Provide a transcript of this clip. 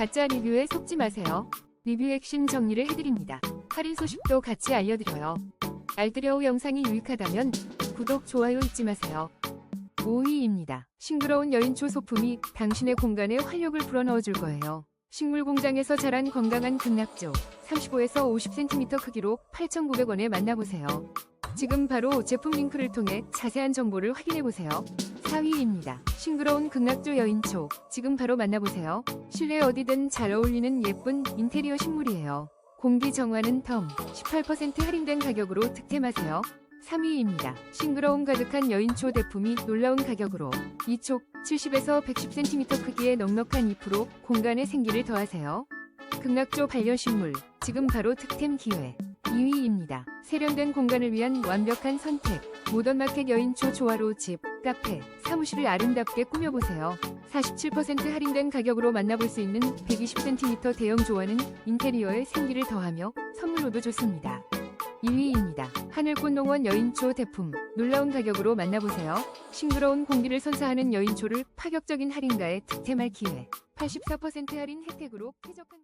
가짜 리뷰에 속지 마세요. 리뷰 핵심 정리를 해드립니다. 할인 소식도 같이 알려드려요. 알뜰여우 영상이 유익하다면 구독, 좋아요 잊지 마세요. 5위입니다. 싱그러운 여인초 소품이 당신의 공간에 활력을 불어넣어 줄 거예요. 식물 공장에서 자란 건강한 극락조 35에서 50cm 크기로 8,900원에 만나보세요. 지금 바로 제품 링크를 통해 자세한 정보를 확인해보세요. 4위입니다. 싱그러운 극락조 여인초 지금 바로 만나보세요. 실내 어디든 잘 어울리는 예쁜 인테리어 식물이에요. 공기 정화는 텀 18% 할인된 가격으로 득템하세요. 3위입니다. 싱그러움 가득한 여인초 대품이 놀라운 가격으로 이촉 70에서 110cm 크기의 넉넉한 잎으로 공간에 생기를 더하세요. 극락조 반려식물 지금 바로 득템 기회 2위입니다. 세련된 공간을 위한 완벽한 선택 모던마켓 여인초 조화로 집, 카페, 사무실을 아름답게 꾸며보세요. 47% 할인된 가격으로 만나볼 수 있는 120cm 대형 조화는 인테리어에 생기를 더하며 선물로도 좋습니다. 2위입니다. 하늘꽃 농원 여인초 대품 놀라운 가격으로 만나보세요. 싱그러운 공기를 선사하는 여인초를 파격적인 할인가에 득템할 기회 84% 할인 혜택으로 쾌적한